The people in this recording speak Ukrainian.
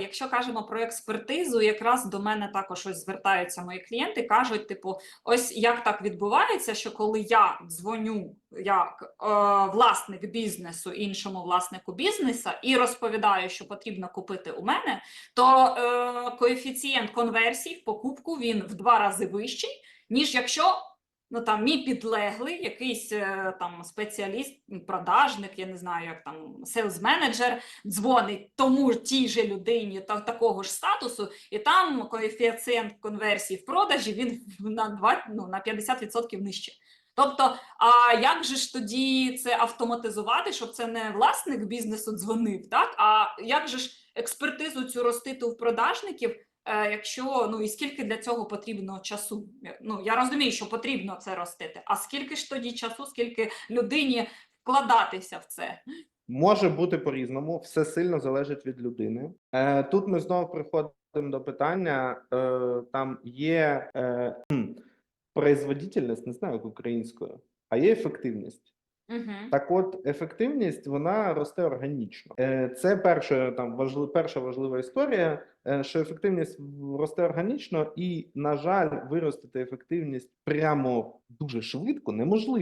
Якщо кажемо про експертизу, якраз до мене також ось звертаються мої клієнти, кажуть: типу, ось як так відбувається, що коли я дзвоню як е, власник бізнесу іншому власнику бізнесу і розповідаю, що потрібно купити у мене, то е, коефіцієнт конверсії в покупку він в два рази вищий, ніж якщо ну там мій підлеглий, якийсь е, там спеціаліст, продажник, я не знаю, як там селс-менеджер, дзвонить тому тій же людині та такого ж статусу, і там коефіцієнт конверсії в продажі він на 2, ну, на 50% нижче. Тобто, а як же ж тоді це автоматизувати, щоб це не власник бізнесу дзвонив, так? А як же ж експертизу цю ростити у продажників, якщо ну і скільки для цього потрібно часу? Ну я розумію, що потрібно це ростити. А скільки ж тоді часу, скільки людині вкладатися в це? Може бути по-різному, все сильно залежить від людини. Е, тут ми знову приходимо до питання: е, там є е, производительність, не знаю як українською, а є ефективність. Угу. Так, от ефективність вона росте органічно. Е, Це перша там важлив, перша важлива історія, е, що ефективність росте органічно, і на жаль, виростити ефективність прямо дуже швидко неможливо.